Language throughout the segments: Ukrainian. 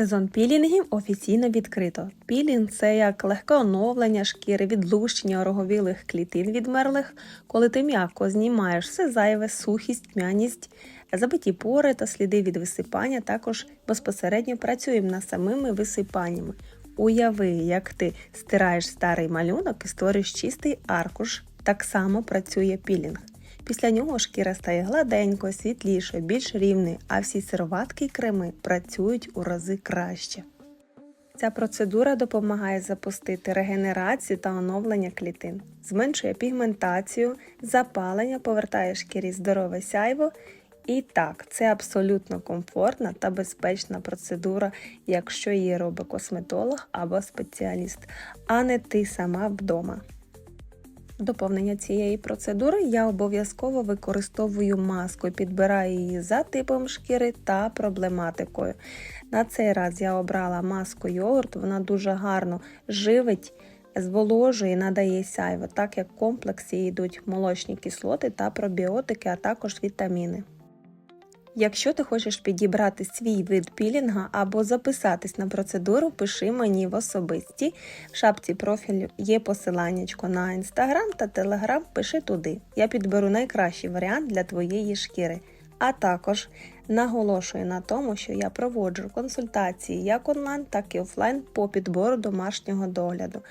Сезон пілінгів офіційно відкрито. Пілінг це як легке оновлення шкіри, відлущення ороговілих клітин відмерлих, коли ти м'яко знімаєш все зайве, сухість, м'яність, забиті пори та сліди від висипання. Також безпосередньо працюємо над самими висипаннями. Уяви, як ти стираєш старий малюнок і створюєш чистий аркуш. Так само працює пілінг. Після нього шкіра стає гладенькою, світлішою, більш рівною, а всі сироватки й креми працюють у рази краще. Ця процедура допомагає запустити регенерацію та оновлення клітин, зменшує пігментацію, запалення, повертає шкірі здорове сяйво. І так, це абсолютно комфортна та безпечна процедура, якщо її робить косметолог або спеціаліст, а не ти сама вдома. Доповнення цієї процедури я обов'язково використовую маску підбираю її за типом шкіри та проблематикою. На цей раз я обрала маску йогурт, вона дуже гарно живить, зволожує, надає сяйво, так як в комплексі йдуть молочні кислоти та пробіотики, а також вітаміни. Якщо ти хочеш підібрати свій вид пілінга або записатись на процедуру, пиши мені в особисті. В шапці профілю є посиланнячко на інстаграм та телеграм, пиши туди. Я підберу найкращий варіант для твоєї шкіри. А також наголошую на тому, що я проводжу консультації як онлайн, так і офлайн по підбору домашнього догляду.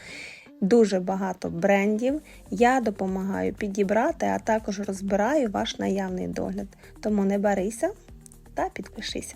Дуже багато брендів. Я допомагаю підібрати, а також розбираю ваш наявний догляд. Тому не барися та підпишися.